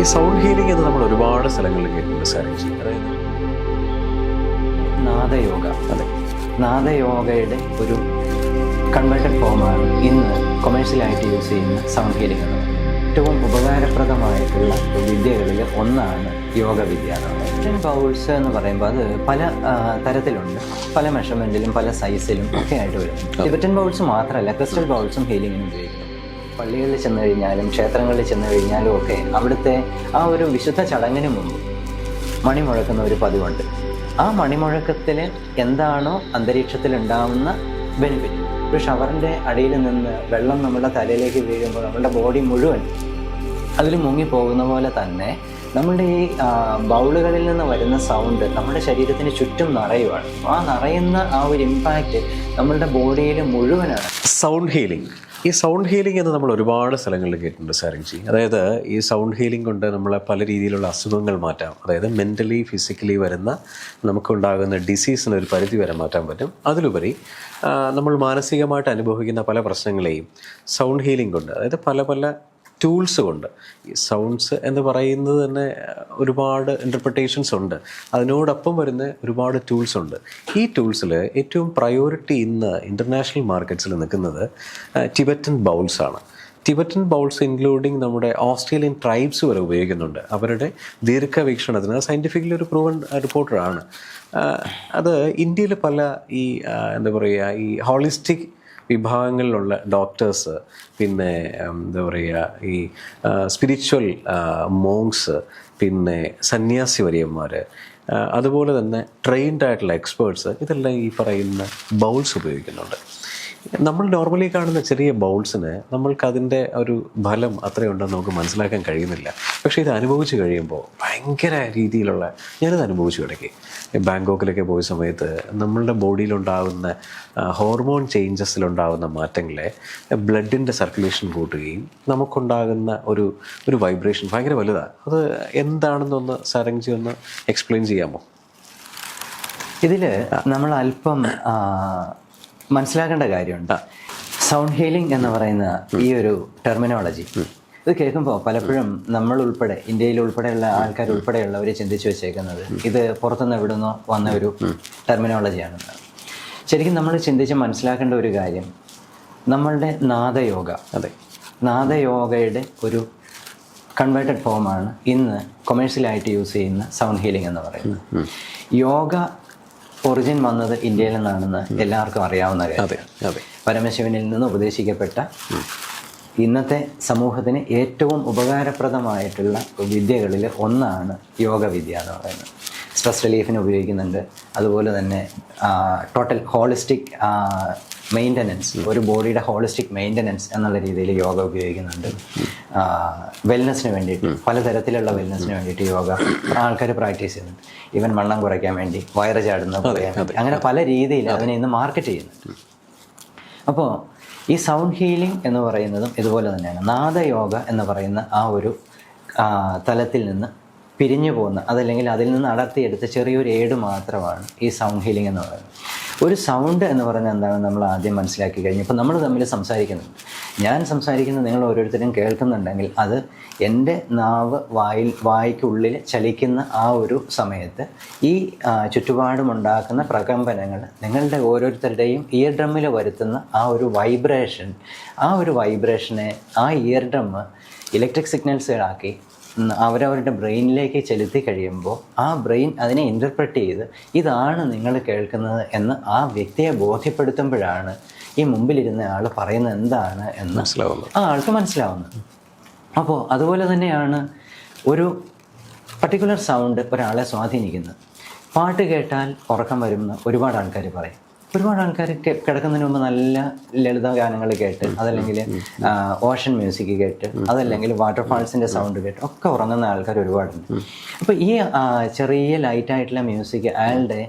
ഈ sound healing എന്ന് നമ്മൾ ഒരുപാട് സ്ഥലങ്ങളിൽ കേൾക്കുന്നുണ്ട് അതായത് നാദയോഗ അതെ. നാദയോഗയുടെ ഒരു കൺവേർട്ടഡ് ഫോമാണ് ഇന്ന് കൊമേഴ്ഷ്യലായിട്ട് യൂസ് ചെയ്യുന്ന സൗണ്ട് ഹീലിംഗ് ഏറ്റവും ഉപകാരപ്രദമായിട്ടുള്ള വിദ്യകളിൽ ഒന്നാണ് യോഗ വിദ്യ. ബൗൾസ് എന്ന് പറയുമ്പോൾ അത് പല തരത്തിലുണ്ട്. പല മെഷർമെന്റിലും പല സൈസിലും ഒക്കെ ആയിട്ട് വരും. ടിബറ്റൻ ബൗൾസ് മാത്രമല്ല ക്രിസ്റ്റൽ ബൗൾസും ഹീലിങ്ങിന് ഉപയോഗിക്കുന്നു. പള്ളികളിൽ ചെന്ന് കഴിഞ്ഞാലും ക്ഷേത്രങ്ങളിൽ ചെന്ന് കഴിഞ്ഞാലും ഒക്കെ അവിടുത്തെ ആ ഒരു വിശുദ്ധ ചടങ്ങിന് മുമ്പ് മണി മുഴക്കുന്ന ഒരു പതിവുണ്ട്. ആ മണിമുഴക്കത്തിൽ എന്താണോ അന്തരീക്ഷത്തിൽ ഉണ്ടാവുന്ന ബെനിഫിറ്റ് ഒരു ഷവറിന്റെ അടിയിൽ നിന്ന് വെള്ളം നമ്മുടെ തലയിലേക്ക് വീഴുമ്പോൾ നമ്മുടെ ബോഡി മുഴുവൻ അതിൽ മുങ്ങിപ്പോകുന്ന പോലെ തന്നെ നമ്മുടെ ഈ ബൗളുകളിൽ നിന്ന് വരുന്ന സൗണ്ട് നമ്മുടെ ശരീരത്തിന് ചുറ്റും നിറയുവാണ്. ആ നിറയുന്ന ആ ഒരു ഇമ്പാക്റ്റ് നമ്മളുടെ ബോഡിയിൽ മുഴുവനാണ്. സൗണ്ട് ഹീലിംഗ് ഈ സൗണ്ട് ഹീലിംഗ് എന്ന് നമ്മൾ ഒരുപാട് സ്ഥലങ്ങളിൽ കേട്ടിട്ടുണ്ട് സാരംജി അതായത് ഈ സൗണ്ട് ഹീലിംഗ് കൊണ്ട് നമ്മളെ പല രീതിയിലുള്ള അസുഖങ്ങൾ മാറ്റാം. അതായത് മെന്റലി ഫിസിക്കലി വരുന്ന നമുക്കുണ്ടാകുന്ന ഡിസീസിന് ഒരു പരിധി വരെ മാറ്റാൻ പറ്റും. അതിലുപരി നമ്മൾ മാനസികമായിട്ട് അനുഭവിക്കുന്ന പല പ്രശ്നങ്ങളെയും സൗണ്ട് ഹീലിംഗ് കൊണ്ട് അതായത് പല പല ടൂൾസ് കൊണ്ട് ഈ സൗണ്ട്സ് എന്ന് പറയുന്നത് തന്നെ ഒരുപാട് ഇന്റർപ്രിട്ടേഷൻസ് ഉണ്ട്. അതിനോടൊപ്പം വരുന്ന ഒരുപാട് ടൂൾസ് ഉണ്ട്. ഈ ടൂൾസിൽ ഏറ്റവും പ്രയോറിറ്റി ഇന്ന് ഇന്റർനാഷണൽ മാർക്കറ്റ്സിൽ നിൽക്കുന്നത് ടിബറ്റൻ ബൗൾസ് ആണ്. ടിബറ്റൻ ബൗൾസ് ഇൻക്ലൂഡിങ് നമ്മുടെ ഓസ്ട്രേലിയൻ ട്രൈബ്സ് വരെ ഉപയോഗിക്കുന്നുണ്ട്. അവരുടെ ദീർഘവീക്ഷണത്തിന് സയന്റിഫിക്കലി ഒരു പ്രൂവൺ റിപ്പോർട്ടറാണ് അത് ഇന്ത്യയിൽ പല ഈ എന്താ പറയുക ഈ ഹോളിസ്റ്റിക് വിഭാഗങ്ങളിലുള്ള ഡോക്ടേഴ്സ് പിന്നെ എന്താ പറയുക ഈ സ്പിരിച്വൽ മോങ്സ് പിന്നെ സന്യാസി വര്യന്മാർ അതുപോലെ തന്നെ ട്രെയിൻഡ് ആയിട്ടുള്ള എക്സ്പേർട്സ് ഇതെല്ലാം ഈ പറയുന്ന ബൗൾസ് ഉപയോഗിക്കുന്നുണ്ട്. നമ്മൾ നോർമലി കാണുന്ന ചെറിയ ബൗൾസിന് നമ്മൾക്ക് അതിന്റെ ഒരു ഫലം അത്രയുണ്ടെന്ന് നമുക്ക് മനസ്സിലാക്കാൻ കഴിയുന്നില്ല. പക്ഷേ ഇത് അനുഭവിച്ച് കഴിയുമ്പോൾ ഭയങ്കര രീതിയിലുള്ള ഞാനിത് അനുഭവിച്ചു ഇടയ്ക്ക്. ബാങ്കോക്കിലൊക്കെ പോയ സമയത്ത് നമ്മളുടെ ബോഡിയിലുണ്ടാകുന്ന ഹോർമോൺ ചേഞ്ചസിലുണ്ടാകുന്ന മാറ്റങ്ങളെ ബ്ലഡിന്റെ സർക്കുലേഷൻ കൂട്ടുകയും നമുക്കുണ്ടാകുന്ന ഒരു ഒരു വൈബ്രേഷൻ ഭയങ്കര വലുതാണ് അത് എന്താണെന്നൊന്ന് സരഞ്ജി ഒന്ന് എക്സ്പ്ലെയിൻ ചെയ്യാമോ? ഇതിൽ നമ്മൾ അല്പം മനസ്സിലാക്കേണ്ട കാര്യമുണ്ട്. സൗണ്ട് ഹീലിംഗ് എന്ന് പറയുന്ന ഈ ഒരു ടെർമിനോളജി ഇത് കേൾക്കുമ്പോൾ പലപ്പോഴും നമ്മൾ ഉൾപ്പെടെ ഇന്ത്യയിൽ ഉൾപ്പെടെയുള്ള ആൾക്കാർ ഉൾപ്പെടെയുള്ളവർ ചിന്തിച്ചു വെച്ചേക്കുന്നത് ഇത് പുറത്തുനിന്ന് എവിടുന്നോ വന്ന ഒരു ടെർമിനോളജിയാണെന്ന് ശരിക്കും നമ്മൾ ചിന്തിച്ച് മനസ്സിലാക്കേണ്ട ഒരു കാര്യം നമ്മളുടെ നാദയോഗ. അതെ. നാദയോഗയുടെ ഒരു കൺവേർട്ടഡ് ഫോമാണ് ഇന്ന് കൊമേഴ്ഷ്യലായിട്ട് യൂസ് ചെയ്യുന്ന സൗണ്ട് ഹീലിംഗ് എന്ന് പറയുന്നത്. യോഗ ഒറിജിൻ വന്നത് ഇന്ത്യയിൽ നിന്നാണെന്ന് എല്ലാവർക്കും അറിയാവുന്ന കാര്യം. പരമശിവനിൽ നിന്ന് ഉപദേശിക്കപ്പെട്ട ഇന്നത്തെ സമൂഹത്തിന് ഏറ്റവും ഉപകാരപ്രദമായിട്ടുള്ള വിദ്യകളിൽ ഒന്നാണ് യോഗ വിദ്യ എന്ന് പറയുന്നത്. സ്ട്രെസ് റിലീഫിന് ഉപയോഗിക്കുന്നുണ്ട്. അതുപോലെ തന്നെ ടോട്ടൽ ഹോളിസ്റ്റിക് മെയിന്റനൻസ് ഒരു ബോഡിയുടെ ഹോളിസ്റ്റിക് മെയിന്റനൻസ് എന്നുള്ള രീതിയിൽ യോഗ ഉപയോഗിക്കുന്നുണ്ട്. വെൽനസ്സിന് വേണ്ടിയിട്ട് പലതരത്തിലുള്ള വെൽനസ്സിന് വേണ്ടിയിട്ട് യോഗ ആൾക്കാർ പ്രാക്ടീസ് ചെയ്യുന്നുണ്ട്. ഈവൻ വണ്ണം കുറയ്ക്കാൻ വേണ്ടി വയറ് ചാടുന്ന കുറയാൻ വേണ്ടി അങ്ങനെ പല രീതിയിൽ അതിനെ ഇന്ന് മാർക്കറ്റ് ചെയ്യുന്നുണ്ട്. അപ്പോൾ ഈ സൗണ്ട് ഹീലിംഗ് എന്ന് പറയുന്നതും ഇതുപോലെ തന്നെയാണ്. നാദയോഗ എന്ന് പറയുന്ന ആ ഒരു തലത്തിൽ നിന്ന് പിരിഞ്ഞു പോകുന്ന അതല്ലെങ്കിൽ അതിൽ നിന്ന് അടർത്തിയെടുത്ത ചെറിയൊരു ഏട് മാത്രമാണ് ഈ സൗണ്ട് ഹീലിംഗ് എന്ന് പറയുന്നത്. ഒരു സൗണ്ട് എന്ന് പറഞ്ഞാൽ എന്താണ് നമ്മൾ ആദ്യം മനസ്സിലാക്കി കഴിഞ്ഞു ഇപ്പോൾ നമ്മൾ തമ്മിൽ സംസാരിക്കുന്നുണ്ട്. ഞാൻ സംസാരിക്കുന്നത് നിങ്ങൾ ഓരോരുത്തരും കേൾക്കുന്നുണ്ടെങ്കിൽ അത് എന്റെ നാവ് വായിൽ വായ്ക്കുള്ളിൽ ചലിക്കുന്ന ആ ഒരു സമയത്ത് ഈ ചുറ്റുപാടുമുണ്ടാക്കുന്ന പ്രകമ്പനങ്ങൾ നിങ്ങളുടെ ഓരോരുത്തരുടെയും ഇയർ ഡ്രമ്മിൽ വരുത്തുന്ന ആ ഒരു വൈബ്രേഷൻ ആ ഒരു വൈബ്രേഷനെ ആ ഇയർ ഡ്രമ്മ് ഇലക്ട്രിക് സിഗ്നൽസുകളാക്കി അവരവരുടെ ബ്രെയിനിലേക്ക് ചെലുത്തി കഴിയുമ്പോൾ ആ ബ്രെയിൻ അതിനെ ഇന്റർപ്രറ്റ് ചെയ്ത് ഇതാണ് നിങ്ങൾ കേൾക്കുന്നത് എന്ന് ആ വ്യക്തിയെ ബോധ്യപ്പെടുത്തുമ്പോഴാണ് ഈ മുമ്പിലിരുന്ന ആൾ പറയുന്നത് എന്താണ് എന്ന് മനസ്സിലാവുന്നത്. ആ ആൾക്ക് മനസ്സിലാവുന്നത്. അപ്പോൾ അതുപോലെ തന്നെയാണ് ഒരു പർട്ടിക്കുലർ സൗണ്ട് ഒരാളെ സ്വാധീനിക്കുന്നത്. പാട്ട് കേട്ടാൽ ഉറക്കം വരുമെന്ന് ഒരുപാട് ആൾക്കാർ പറയും. ഒരുപാട് ആൾക്കാർ കിടക്കുന്നതിന് മുമ്പ് നല്ല ലളിത ഗാനങ്ങൾ കേട്ട് അതല്ലെങ്കിൽ ഓഷൻ മ്യൂസിക് കേട്ട് അതല്ലെങ്കിൽ വാട്ടർഫാൾസിന്റെ സൗണ്ട് കേട്ട് ഒക്കെ ഉറങ്ങുന്ന ആൾക്കാർ ഒരുപാടുണ്ട്. അപ്പോൾ ഈ ചെറിയ ലൈറ്റ് ആയിട്ടുള്ള മ്യൂസിക് അയാളുടെ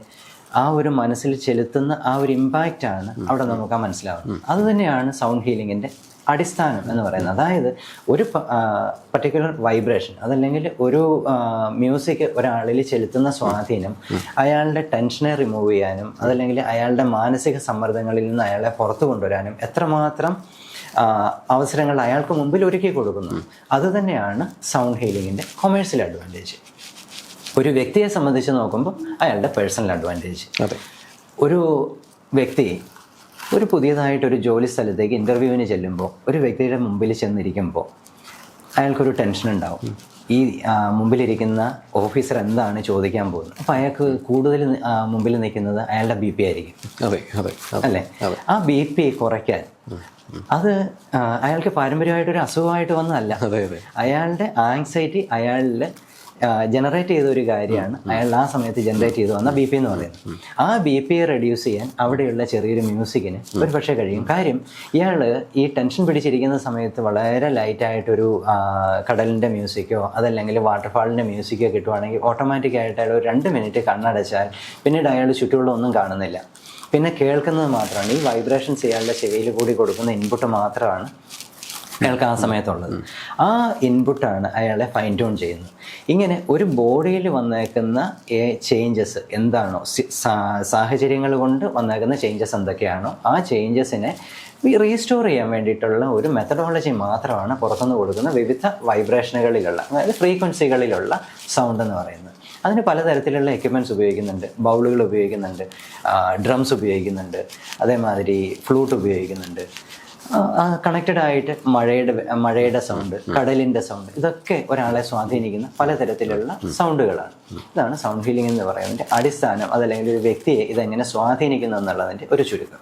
ആ ഒരു മനസ്സിൽ ചെലുത്തുന്ന ആ ഒരു ഇമ്പാക്റ്റ് ആണ് അവിടെ നമുക്ക് മനസ്സിലാവുന്നത്. അത് തന്നെയാണ് സൗണ്ട് ഹീലിങ്ങിന്റെ അടിസ്ഥാനം എന്ന് പറയുന്നത്. അതായത് ഒരു പർട്ടിക്കുലർ വൈബ്രേഷൻ അതല്ലെങ്കിൽ ഒരു മ്യൂസിക് ഒരാളിൽ ചെലുത്തുന്ന സ്വാധീനം അയാളുടെ ടെൻഷനെ റിമൂവ് ചെയ്യാനും അതല്ലെങ്കിൽ അയാളുടെ മാനസിക സമ്മർദ്ദങ്ങളിൽ നിന്ന് അയാളെ പുറത്തു കൊണ്ടുവരാനും എത്രമാത്രം അവസരങ്ങൾ അയാൾക്ക് മുമ്പിൽ ഒരുക്കി കൊടുക്കുന്നു. അത് തന്നെയാണ് സൗണ്ട് ഹീലിങ്ങിന്റെ കൊമേഴ്സ്യൽ അഡ്വാന്റേജ് ഒരു വ്യക്തിയെ സംബന്ധിച്ച് നോക്കുമ്പോൾ അയാളുടെ പേഴ്സണൽ അഡ്വാന്റേജ് ഒരു വ്യക്തി ഒരു പുതിയതായിട്ടൊരു ജോലി സ്ഥലത്തേക്ക് ഇന്റർവ്യൂവിന് ചെല്ലുമ്പോൾ ഒരു വ്യക്തിയുടെ മുമ്പിൽ ചെന്നിരിക്കുമ്പോൾ അയാൾക്കൊരു ടെൻഷൻ ഉണ്ടാവും. ഈ മുമ്പിലിരിക്കുന്ന ഓഫീസർ എന്താണ് ചോദിക്കാൻ പോകുന്നത്? അപ്പോൾ അയാൾക്ക് കൂടുതൽ മുമ്പിൽ നിൽക്കുന്നത് അയാളുടെ ബി പി ആയിരിക്കും. അതെ അതെ അല്ലേ? ആ ബി പി കുറയ്ക്കാൻ അത് അയാൾക്ക് പാരമ്പര്യമായിട്ടൊരു അസുഖമായിട്ട് വന്നതല്ല. അയാളുടെ ആങ്സൈറ്റി അയാളിൽ ജനറേറ്റ് ചെയ്ത ഒരു കാര്യമാണ്. അയാൾ ആ സമയത്ത് ജനറേറ്റ് ചെയ്ത് വന്ന ബി പി എന്ന് പറയുന്നത്. ആ ബി പി റെഡ്യൂസ് ചെയ്യാൻ അവിടെയുള്ള ചെറിയൊരു മ്യൂസിക്കിന് ഒരു പക്ഷേ കഴിയും. കാര്യം ഇയാൾ ഈ ടെൻഷൻ പിടിച്ചിരിക്കുന്ന സമയത്ത് വളരെ ലൈറ്റായിട്ടൊരു കടലിന്റെ മ്യൂസിക്കോ അതല്ലെങ്കിൽ വാട്ടർഫാളിന്റെ മ്യൂസിക്കോ കിട്ടുവാണെങ്കിൽ ഓട്ടോമാറ്റിക്കായിട്ട് അയാൾ ഒരു രണ്ട് മിനിറ്റ് കണ്ണടച്ചാൽ പിന്നീട് അയാൾ ചുറ്റുമുള്ള ഒന്നും കാണുന്നില്ല. പിന്നെ കേൾക്കുന്നത് മാത്രമാണ്. ഈ വൈബ്രേഷൻസ് ഇയാളുടെ ചെവിയിൽ കൂടി കൊടുക്കുന്ന ഇൻപുട്ട് മാത്രമാണ്. അയാൾക്ക് ആ സമയത്തുള്ളത്. ആ ഇൻപുട്ടാണ് അയാളെ ഫൈൻ ട്യൂൺ ചെയ്യുന്നത്. ഇങ്ങനെ ഒരു ബോഡിയിൽ വന്നേക്കുന്ന ചേഞ്ചസ് എന്താണോ സാഹചര്യങ്ങൾ കൊണ്ട് വന്നേക്കുന്ന ചേഞ്ചസ് എന്തൊക്കെയാണോ ആ ചേഞ്ചസിനെ റീസ്റ്റോർ ചെയ്യാൻ വേണ്ടിയിട്ടുള്ള ഒരു മെത്തഡോളജി മാത്രമാണ് പുറത്തുനിന്ന് കൊടുക്കുന്ന വിവിധ വൈബ്രേഷനുകളിലുള്ള അതായത് ഫ്രീക്വൻസികളിലുള്ള സൗണ്ട് എന്ന് പറയുന്നത്. അതിന് പലതരത്തിലുള്ള എക്യുപ്മെന്റ്സ് ഉപയോഗിക്കുന്നുണ്ട്. ബൗളുകൾ ഉപയോഗിക്കുന്നുണ്ട്. ഡ്രംസ് ഉപയോഗിക്കുന്നുണ്ട്. അതേമാതിരി ഫ്ലൂട്ട് ഉപയോഗിക്കുന്നുണ്ട്. കണക്റ്റഡ് ആയിട്ട് മഴയുടെ മഴയുടെ സൗണ്ട് കടലിന്റെ സൗണ്ട് ഇതൊക്കെ ഒരാളെ സ്വാധീനിക്കുന്ന പലതരത്തിലുള്ള സൗണ്ടുകളാണ് ഇതാണ് സൗണ്ട് ഫീലിംഗ് എന്ന് പറയുന്നതിന്റെ അടിസ്ഥാനം അതല്ലെങ്കിൽ ഒരു വ്യക്തിയെ ഇതെങ്ങനെ സ്വാധീനിക്കുന്നു എന്നുള്ളതിന്റെ ഒരു ചുരുക്കം.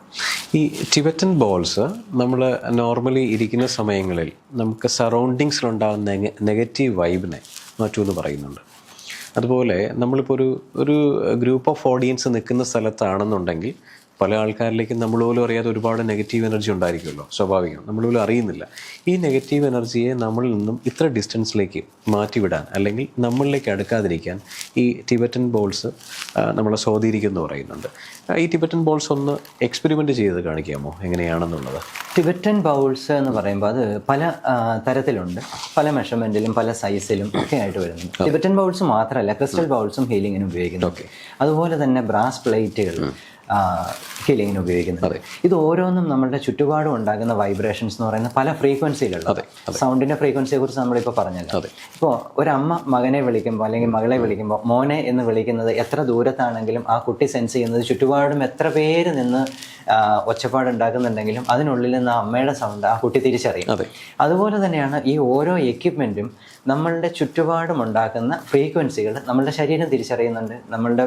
ഈ ടിബറ്റൻ ബോൾസ് നമ്മൾ നോർമലി ഇരിക്കുന്ന സമയങ്ങളിൽ നമുക്ക് സറൗണ്ടിങ്സിലുണ്ടാകുന്ന നെഗറ്റീവ് വൈബിനെ മാറ്റൂ എന്ന് പറയുന്നുണ്ട്. അതുപോലെ നമ്മളിപ്പോൾ ഒരു ഒരു ഗ്രൂപ്പ് ഓഫ് ഓഡിയൻസ് നിൽക്കുന്ന സ്ഥലത്താണെന്നുണ്ടെങ്കിൽ പല ആൾക്കാരിലേക്കും നമ്മൾ പോലും അറിയാതെ ഒരുപാട് നെഗറ്റീവ് എനർജി ഉണ്ടായിരിക്കുമല്ലോ. സ്വാഭാവികം. നമ്മൾ പോലും അറിയുന്നില്ല. ഈ നെഗറ്റീവ് എനർജിയെ നമ്മളിൽ നിന്നും ഇത്ര ഡിസ്റ്റൻസിലേക്ക് മാറ്റിവിടാൻ അല്ലെങ്കിൽ നമ്മളിലേക്ക് അടുക്കാതിരിക്കാൻ ഈ ടിബറ്റൻ ബോൾസ് നമ്മളെ സ്വാധീനിക്കുമെന്ന് പറയുന്നുണ്ട്. ഈ ടിബറ്റൻ ബോൾസ് ഒന്ന് എക്സ്പെരിമെന്റ് ചെയ്ത് കാണിക്കാമോ? എങ്ങനെയാണെന്നുള്ളത്. ടിബറ്റൻ ബൗൾസ് എന്ന് പറയുമ്പോൾ അത് പല തരത്തിലുണ്ട്. പല മെഷർമെന്റിലും പല സൈസിലും ഒക്കെ ആയിട്ട് വരുന്നു ടിബറ്റൻ ബൗൾസ് മാത്രമല്ല ക്രിസ്റ്റൽ ബൗൾസും ഹീലിങ്ങിന് ഉപയോഗിക്കുന്നു. അതുപോലെ തന്നെ ബ്രാസ് പ്ലേറ്റുകൾ ഹീലിങ്ങിന് ഉപയോഗിക്കുന്നത്. ഇത് ഓരോന്നും നമ്മുടെ ചുറ്റുപാടും ഉണ്ടാകുന്ന വൈബ്രേഷൻസ് എന്ന് പറയുന്ന പല ഫ്രീക്വൻസിയിലുള്ള സൗണ്ടിന്റെ ഫ്രീക്വൻസിയെ കുറിച്ച് നമ്മളിപ്പോൾ പറഞ്ഞല്ലോ. ഇപ്പോൾ ഒരമ്മ മകനെ വിളിക്കുമ്പോൾ അല്ലെങ്കിൽ മകളെ വിളിക്കുമ്പോൾ മോനെ എന്ന് വിളിക്കുന്നത് എത്ര ദൂരത്താണെങ്കിലും ആ കുട്ടി സെൻസ് ചെയ്യുന്നത് ചുറ്റുപാടും എത്ര പേര് നിന്ന് ഒച്ചപ്പാടുണ്ടാക്കുന്നുണ്ടെങ്കിലും അതിനുള്ളിൽ നിന്ന് ആ അമ്മയുടെ സൗണ്ട് ആ കുട്ടി തിരിച്ചറിയും. അതെ. അതുപോലെ തന്നെയാണ് ഈ ഓരോ എക്യുപ്മെന്റും നമ്മളുടെ ചുറ്റുപാടും ഉണ്ടാക്കുന്ന ഫ്രീക്വൻസികൾ നമ്മളുടെ ശരീരം തിരിച്ചറിയുന്നുണ്ട് നമ്മളുടെ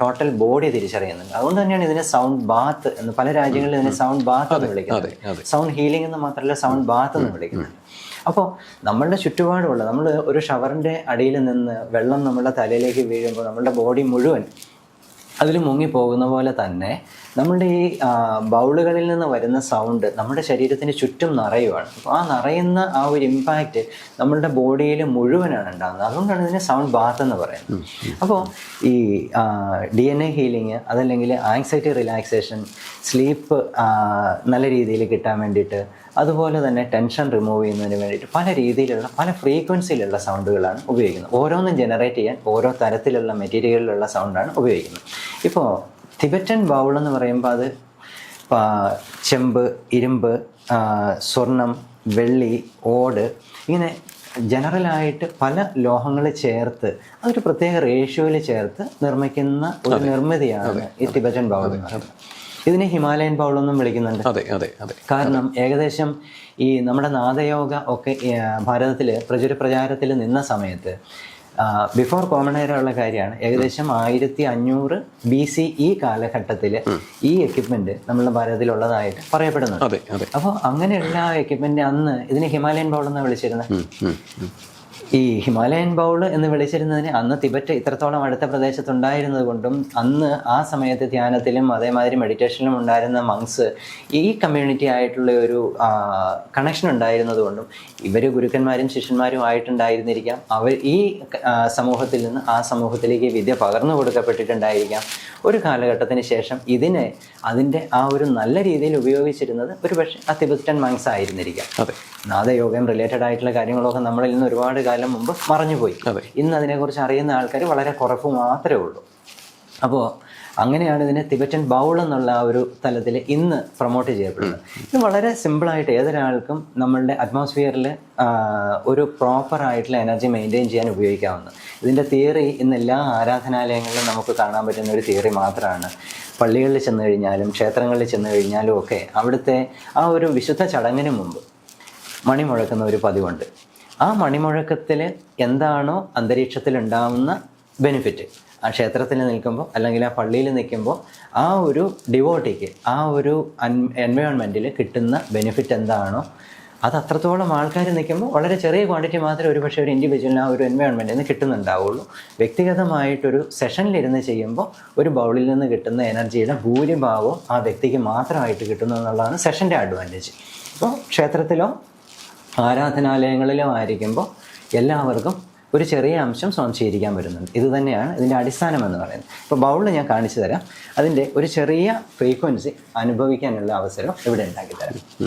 ടോട്ടൽ ബോഡി തിരിച്ചറിയുന്നുണ്ട്. അതുകൊണ്ട് തന്നെയാണ് ഇതിനെ സൗണ്ട് ബാത്ത് എന്ന് പല രാജ്യങ്ങളിൽ ഇതിനെ സൗണ്ട് ബാത്ത് എന്ന് വിളിക്കുന്നത്. സൗണ്ട് ഹീലിംഗ് എന്ന് മാത്രമല്ല സൗണ്ട് ബാത്ത് എന്ന് വിളിക്കുന്നത്. അപ്പോൾ നമ്മളുടെ ചുറ്റുപാടുമുള്ള നമ്മൾ ഒരു ഷവറിന്റെ അടിയിൽ നിന്ന് വെള്ളം നമ്മുടെ തലയിലേക്ക് വീഴുമ്പോൾ നമ്മുടെ ബോഡി മുഴുവൻ അതിൽ മുങ്ങിപ്പോകുന്ന പോലെ തന്നെ നമ്മുടെ ഈ ബൗളുകളിൽ നിന്ന് വരുന്ന സൗണ്ട് നമ്മുടെ ശരീരത്തിന് ചുറ്റും നിറയുവാണ്. അപ്പോൾ ആ നിറയുന്ന ആ ഒരു ഇമ്പാക്റ്റ് നമ്മളുടെ ബോഡിയിൽ മുഴുവനാണ് ഉണ്ടാകുന്നത്. അതുകൊണ്ടാണ് ഇതിനെ സൗണ്ട് ബാത്ത് എന്ന് പറയുന്നത്. അപ്പോൾ ഈ ഡി എൻ എ ഹീലിംഗ് അതല്ലെങ്കിൽ ആങ്സൈറ്റി റിലാക്സേഷൻ സ്ലീപ്പ് നല്ല രീതിയിൽ കിട്ടാൻ വേണ്ടിയിട്ട് അതുപോലെ തന്നെ ടെൻഷൻ റിമൂവ് ചെയ്യുന്നതിന് വേണ്ടിയിട്ട് പല രീതിയിലുള്ള പല ഫ്രീക്വൻസിയിലുള്ള സൗണ്ടുകളാണ് ഉപയോഗിക്കുന്നത്. ഓരോന്നും ജനറേറ്റ് ചെയ്യാൻ ഓരോ തരത്തിലുള്ള മെറ്റീരിയലിലുള്ള സൗണ്ടാണ് ഉപയോഗിക്കുന്നത്. ഇപ്പോൾ തിബറ്റൻ ബൗൾ എന്ന് പറയുമ്പോൾ അത് ചെമ്പ് ഇരുമ്പ് സ്വർണം വെള്ളി ഓട് ഇങ്ങനെ ജനറലായിട്ട് പല ലോഹങ്ങൾ ചേർത്ത് അതൊരു പ്രത്യേക റേഷ്യോയിൽ ചേർത്ത് നിർമ്മിക്കുന്ന ഒരു നിർമ്മിതിയാണ് ഈ തിബറ്റൻ ബൗൾ എന്ന് പറയുന്നത്. ഇതിനെ ഹിമാലയൻ ബൗൾ എന്നും വിളിക്കുന്നുണ്ട്. അതെ അതെ അതെ. കാരണം ഏകദേശം ഈ നമ്മുടെ നാദയോഗ ഒക്കെ ഭാരതത്തിൽ പ്രചുര പ്രചാരത്തിൽ നിന്ന സമയത്ത് ബിഫോർ കോമൺ എയർ ഉള്ള കാര്യമാണ് ഏകദേശം ആയിരത്തി അഞ്ഞൂറ് ബി സി ഇ കാലഘട്ടത്തിൽ ഈ എക്യുപ്മെന്റ് നമ്മുടെ ഭാരതത്തിലുള്ളതായിട്ട് പറയപ്പെടുന്നുണ്ട്. അപ്പോൾ അങ്ങനെയുള്ള എക്യുപ്മെന്റ് അന്ന് ഇതിനെ ഹിമാലയൻ ബൗൾ എന്നാണ് വിളിച്ചിരുന്നത്. ഈ ഹിമാലയൻ ബൗൾ എന്ന് വിളിച്ചിരുന്നതിന് അന്ന് തിബറ്റ് ഇത്രത്തോളം അടുത്ത പ്രദേശത്തുണ്ടായിരുന്നത് കൊണ്ടും അന്ന് ആ സമയത്ത് ധ്യാനത്തിലും അതേമാതിരി മെഡിറ്റേഷനിലും ഉണ്ടായിരുന്ന മങ്സ് ഈ കമ്മ്യൂണിറ്റി ആയിട്ടുള്ള ഒരു കണക്ഷൻ ഉണ്ടായിരുന്നത് കൊണ്ടും ഇവർ ഗുരുക്കന്മാരും ശിഷ്യന്മാരും ആയിട്ടുണ്ടായിരുന്നിരിക്കാം. അവർ ഈ സമൂഹത്തിൽ നിന്ന് ആ സമൂഹത്തിലേക്ക് വിദ്യ പകർന്നു കൊടുക്കപ്പെട്ടിട്ടുണ്ടായിരിക്കാം. ഒരു കാലഘട്ടത്തിന് ശേഷം ഇതിനെ അതിന്റെ ആ ഒരു നല്ല രീതിയിൽ ഉപയോഗിച്ചിരുന്നത് ഒരു പക്ഷേ ആ തിബറ്റൻ മങ്സ് ആയിരുന്നിരിക്കാം. അതെ. നാദയോഗം റിലേറ്റഡ് ആയിട്ടുള്ള കാര്യങ്ങളൊക്കെ നമ്മളിൽ നിന്ന് ഒരുപാട് കാലം മുമ്പ് മറഞ്ഞുപോയി. ഇന്ന് അതിനെക്കുറിച്ച് അറിയുന്ന ആൾക്കാർ വളരെ കുറവ് മാത്രമേ ഉള്ളൂ. അപ്പോൾ അങ്ങനെയാണ് ഇതിനെ തിബറ്റൻ ബൗൾ എന്നുള്ള ആ ഒരു തലത്തിൽ ഇന്ന് പ്രൊമോട്ട് ചെയ്യപ്പെടുന്നത്. ഇത് വളരെ സിമ്പിളായിട്ട് ഏതൊരാൾക്കും നമ്മളുടെ അറ്റ്മോസ്ഫിയറിൽ ഒരു പ്രോപ്പറായിട്ടുള്ള എനർജി മെയിന്റെയിൻ ചെയ്യാൻ ഉപയോഗിക്കാവുന്ന. ഇതിന്റെ തിയറി ഇന്ന് എല്ലാ ആരാധനാലയങ്ങളിലും നമുക്ക് കാണാൻ പറ്റുന്ന ഒരു തിയറി മാത്രമാണ് പള്ളികളിൽ ചെന്ന് കഴിഞ്ഞാലും ക്ഷേത്രങ്ങളിൽ ചെന്ന് കഴിഞ്ഞാലും ഒക്കെ അവിടുത്തെ ആ ഒരു വിശുദ്ധ ചടങ്ങിന് മുമ്പ് മണി മുഴക്കുന്ന ഒരു പതിവുണ്ട്. ആ മണിമുഴക്കത്തിൽ എന്താണോ അന്തരീക്ഷത്തിൽ ഉണ്ടാവുന്ന ബെനിഫിറ്റ് ആ ക്ഷേത്രത്തിൽ നിൽക്കുമ്പോൾ അല്ലെങ്കിൽ ആ പള്ളിയിൽ നിൽക്കുമ്പോൾ ആ ഒരു ഡിവോട്ടിക്ക് ആ ഒരു എൻവയോൺമെന്റിൽ കിട്ടുന്ന ബെനിഫിറ്റ് എന്താണോ അത് അത്രത്തോളം ആൾക്കാർ നിൽക്കുമ്പോൾ വളരെ ചെറിയ ക്വാണ്ടിറ്റി മാത്രമേ ഒരു പക്ഷേ ഒരു ഇൻഡിവിജ്വലിന് ആ ഒരു എൻവയോൺമെന്റിൽ നിന്ന് കിട്ടുന്നുണ്ടാവുള്ളൂ. വ്യക്തിഗതമായിട്ടൊരു സെഷനിലിരുന്ന് ചെയ്യുമ്പോൾ ഒരു ബൗളിൽ നിന്ന് കിട്ടുന്ന എനർജിയുടെ ഭൂരിഭാവം ആ വ്യക്തിക്ക് മാത്രമായിട്ട് കിട്ടുന്നു എന്നുള്ളതാണ് സെഷന്റെ അഡ്വാന്റേജ് അപ്പോൾ ക്ഷേത്രത്തിലോ ആരാധനാലയങ്ങളിലോ ആയിരിക്കുമ്പോൾ എല്ലാവർക്കും ഒരു ചെറിയ അംശം സ്വാംശീകരിക്കാൻ വരുന്നുണ്ട് ഇത് തന്നെയാണ് ഇതിന്റെ അടിസ്ഥാനം എന്ന് പറയുന്നത്. ഇപ്പോൾ ബൗളിൽ ഞാൻ കാണിച്ചു തരാം. അതിന്റെ ഒരു ചെറിയ ഫ്രീക്വൻസി അനുഭവിക്കാനുള്ള അവസരം ഇവിടെ ഉണ്ടാക്കി തരാം.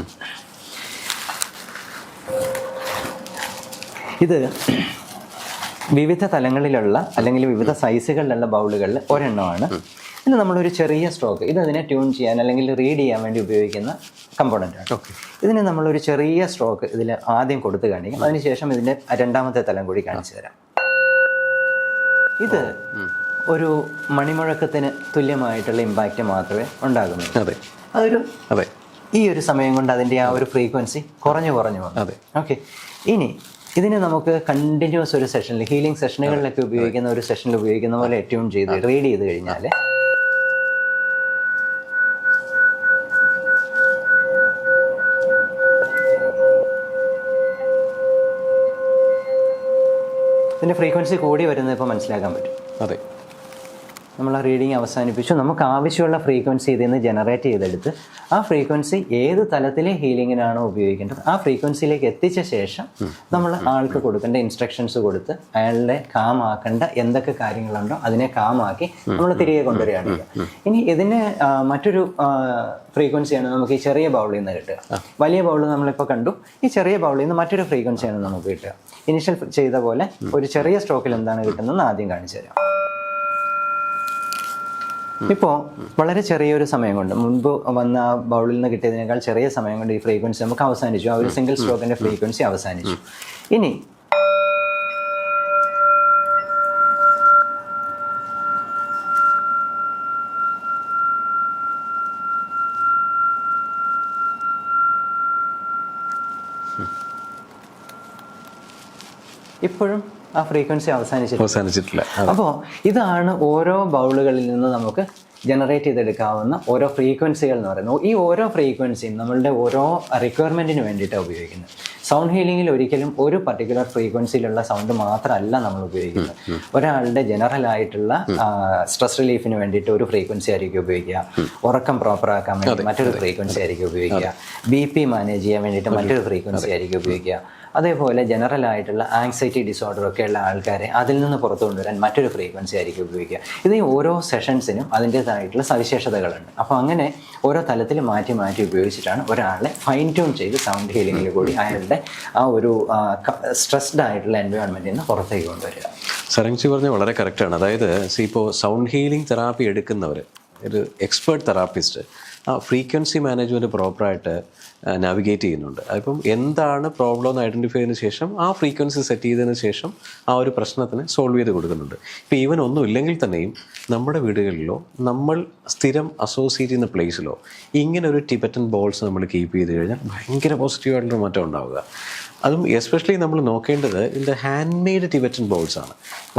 ഇത് വിവിധ തലങ്ങളിലുള്ള അല്ലെങ്കിൽ വിവിധ സൈസുകളിലുള്ള ബൗളുകളിൽ ഒരെണ്ണമാണ്. ഇത് നമ്മളൊരു ചെറിയ സ്ട്രോക്ക് ഇത് അതിനെ ട്യൂൺ ചെയ്യാൻ അല്ലെങ്കിൽ റീഡ് ചെയ്യാൻ വേണ്ടി ഉപയോഗിക്കുന്ന കമ്പോണന്റ് ആണ്. ഇതിന് നമ്മളൊരു ചെറിയ സ്ട്രോക്ക് ഇതിൽ ആദ്യം കൊടുത്ത് കാണിക്കും. അതിനുശേഷം ഇതിന്റെ രണ്ടാമത്തെ തലം കൂടി കാണിച്ചു തരാം. ഇത് ഒരു മണിമുഴക്കത്തിന് തുല്യമായിട്ടുള്ള ഇമ്പാക്റ്റ് മാത്രമേ ഉണ്ടാകുന്നുള്ളൂ. അതെ. അതൊരു അതെ. ഈ ഒരു സമയം കൊണ്ട് അതിന്റെ ആ ഒരു ഫ്രീക്വൻസി കുറഞ്ഞു കുറഞ്ഞു വന്നു. അതെ. ഓക്കെ ഇനി ഇതിനെ നമുക്ക് കണ്ടിന്യൂസ് ഒരു സെഷനിൽ ഹീലിംഗ് സെഷനുകളിലൊക്കെ ഉപയോഗിക്കുന്ന ഒരു സെഷനിൽ ഉപയോഗിക്കുന്ന പോലെ ട്യൂൺ ചെയ്ത് റീഡ് ചെയ്ത് കഴിഞ്ഞാൽ ഇതിന്റെ ഫ്രീക്വൻസി കൂടി വരുന്നത് ഇപ്പോൾ മനസ്സിലാക്കാൻ പറ്റും. അതെ. നമ്മൾ ആ റീഡിങ് അവസാനിപ്പിച്ചു. നമുക്ക് ആവശ്യമുള്ള ഫ്രീക്വൻസി ഇതിൽ നിന്ന് ജനറേറ്റ് ചെയ്തെടുത്ത് ആ ഫ്രീക്വൻസി ഏത് തലത്തിലെ ഹീലിങ്ങിനാണോ ഉപയോഗിക്കേണ്ടത് ആ ഫ്രീക്വൻസിയിലേക്ക് എത്തിച്ച ശേഷം നമ്മൾ ആൾക്ക് കൊടുക്കേണ്ട ഇൻസ്ട്രക്ഷൻസ് കൊടുത്ത് അയാളുടെ കാമാക്കേണ്ട എന്തൊക്കെ കാര്യങ്ങളുണ്ടോ അതിനെ കാമാക്കി നമ്മൾ തിരികെ കൊണ്ടുവരികയാണ് ഇനി ഇതിന് മറ്റൊരു ഫ്രീക്വൻസിയാണ് നമുക്ക് ഈ ചെറിയ ബൗളിൽ നിന്ന് കിട്ടുക. വലിയ ബൗൾ നമ്മളിപ്പോൾ കണ്ടു. ഈ ചെറിയ ബൗളിൽ നിന്ന് മറ്റൊരു ഫ്രീക്വൻസിയാണ് നമുക്ക് കിട്ടുക. ഇനിഷ്യൽ ചെയ്ത പോലെ ഒരു ചെറിയ സ്ട്രോക്കിൽ എന്താണ് കിട്ടുന്നതെന്ന് ആദ്യം കാണിച്ചു തരാം. ഇപ്പോൾ വളരെ ചെറിയൊരു സമയം കൊണ്ട് മുൻപ് വന്ന ബൗളിൽ നിന്ന് കിട്ടിയതിനേക്കാൾ ചെറിയ സമയം കൊണ്ട് ഈ ഫ്രീക്വൻസി നമുക്ക് അവസാനിച്ചു. ആ ഒരു സിംഗിൾ സ്ട്രോക്കിന്റെ ഫ്രീക്വൻസി അവസാനിച്ചു. ഇനി ഇപ്പോഴും ആ ഫ്രീക്വൻസി അവസാനിച്ചിട്ടില്ല. അവസാനിച്ചിട്ടില്ല. അപ്പോൾ ഇതാണ് ഓരോ ബൗളുകളിൽ നിന്ന് നമുക്ക് ജനറേറ്റ് ചെയ്തെടുക്കാവുന്ന ഓരോ ഫ്രീക്വൻസികൾ എന്ന് പറയുന്നത്. ഈ ഓരോ ഫ്രീക്വൻസിയും നമ്മളുടെ ഓരോ റിക്വയർമെന്റിന് വേണ്ടിയിട്ടാണ് ഉപയോഗിക്കുന്നത്. സൗണ്ട് ഹീലിംഗിൽ ഒരിക്കലും ഒരു പർട്ടിക്കുലർ ഫ്രീക്വൻസിയിലുള്ള സൗണ്ട് മാത്രമല്ല നമ്മൾ ഉപയോഗിക്കുന്നത്. ഒരാളുടെ ജനറൽ ആയിട്ടുള്ള സ്ട്രെസ് റിലീഫിന് വേണ്ടിയിട്ട് ഒരു ഫ്രീക്വൻസി ആയിരിക്കും ഉപയോഗിക്കുക. ഉറക്കം പ്രോപ്പർ ആക്കാൻ വേണ്ടി മറ്റൊരു ഫ്രീക്വൻസി ആയിരിക്കും ഉപയോഗിക്കുക. ബി പി മാനേജ് ചെയ്യാൻ വേണ്ടിയിട്ട് മറ്റൊരു ഫ്രീക്വൻസി ആയിരിക്കും ഉപയോഗിക്കുക. അതേപോലെ ജനറൽ ആയിട്ടുള്ള ആങ്സൈറ്റി ഡിസോർഡർ ഒക്കെ ഉള്ള ആൾക്കാരെ അതിൽ നിന്ന് പുറത്തു കൊണ്ടുവരാൻ മറ്റൊരു ഫ്രീക്വൻസി ആയിരിക്കും ഉപയോഗിക്കുക. ഇത് ഓരോ സെഷൻസിനും അതിന്റേതായിട്ടുള്ള സവിശേഷതകളുണ്ട്. അപ്പോൾ അങ്ങനെ ഓരോ തലത്തിൽ മാറ്റി മാറ്റി ഉപയോഗിച്ചിട്ടാണ് ഒരാളെ ഫൈൻ ട്യൂൺ ചെയ്ത് സൗണ്ട് ഹീലിംഗിൽ കൂടി അയാളുടെ ആ ഒരു സ്ട്രെസ്ഡ് ആയിട്ടുള്ള എൻവയോൺമെന്റിൽ നിന്ന് പുറത്തേക്ക് കൊണ്ടുവരിക. സരങ്ചി പറഞ്ഞ വളരെ കറക്റ്റാണ് അതായത് ഇപ്പോൾ സൗണ്ട് ഹീലിംഗ് തെറാപ്പി എടുക്കുന്നവർ ഒരു എക്സ്പേർട്ട് തെറാപ്പിസ്റ്റ് ആ ഫ്രീക്വൻസി മാനേജ്മെന്റ് പ്രോപ്പറായിട്ട് നാവിഗേറ്റ് ചെയ്യുന്നുണ്ട്. അതിപ്പം എന്താണ് പ്രോബ്ലം എന്ന് ഐഡന്റിഫൈ ചെയ്തതിന് ശേഷം ആ ഫ്രീക്വൻസി സെറ്റ് ചെയ്തതിന് ശേഷം ആ ഒരു പ്രശ്നത്തിന് സോൾവ് ചെയ്ത് കൊടുക്കുന്നുണ്ട്. ഇപ്പോൾ ഈവൻ ഒന്നും ഇല്ലെങ്കിൽ തന്നെയും നമ്മുടെ വീടുകളിലോ നമ്മൾ സ്ഥിരം അസോസിയേറ്റ് ചെയ്യുന്ന പ്ലേസിലോ ഇങ്ങനെ ഒരു ടിബറ്റൻ ബോൾസ് നമ്മൾ കീപ്പ് ചെയ്ത് കഴിഞ്ഞാൽ ഭയങ്കര പോസിറ്റീവായിട്ടുള്ള മാറ്റം ഉണ്ടാവുക. അതും എസ്പെഷ്യലി നമ്മൾ നോക്കേണ്ടത് ഇതിന്റെ ഹാൻഡ് മെയ്ഡ് ടിബറ്റൻ ബോൾസ് ആണ്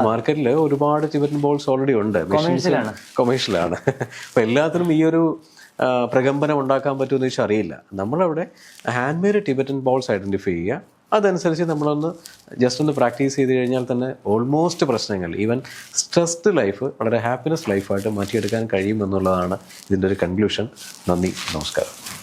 മാർക്കറ്റിൽ ഒരുപാട് ടിബറ്റൻ ബോൾസ് ഓൾറെഡി ഉണ്ട്. കൊമേഴ്ഷ്യലാണ് അപ്പോൾ എല്ലാത്തിനും ഈ ഒരു പ്രകമ്പനം ഉണ്ടാക്കാൻ പറ്റുമെന്ന് വെച്ചാൽ അറിയില്ല. നമ്മളവിടെ hand made Tibetan bowls identify ചെയ്യുക. അതനുസരിച്ച് നമ്മളൊന്ന് ജസ്റ്റ് ഒന്ന് പ്രാക്ടീസ് ചെയ്ത് കഴിഞ്ഞാൽ തന്നെ ഓൾമോസ്റ്റ് പ്രശ്നങ്ങൾ ഈവൻ സ്ട്രെസ്ഡ് ലൈഫ് വളരെ ഹാപ്പിനെസ് ലൈഫായിട്ട് മാറ്റിയെടുക്കാൻ കഴിയുമെന്നുള്ളതാണ് ഇതിന്റെ ഒരു കൺക്ലൂഷൻ നന്ദി നമസ്കാരം.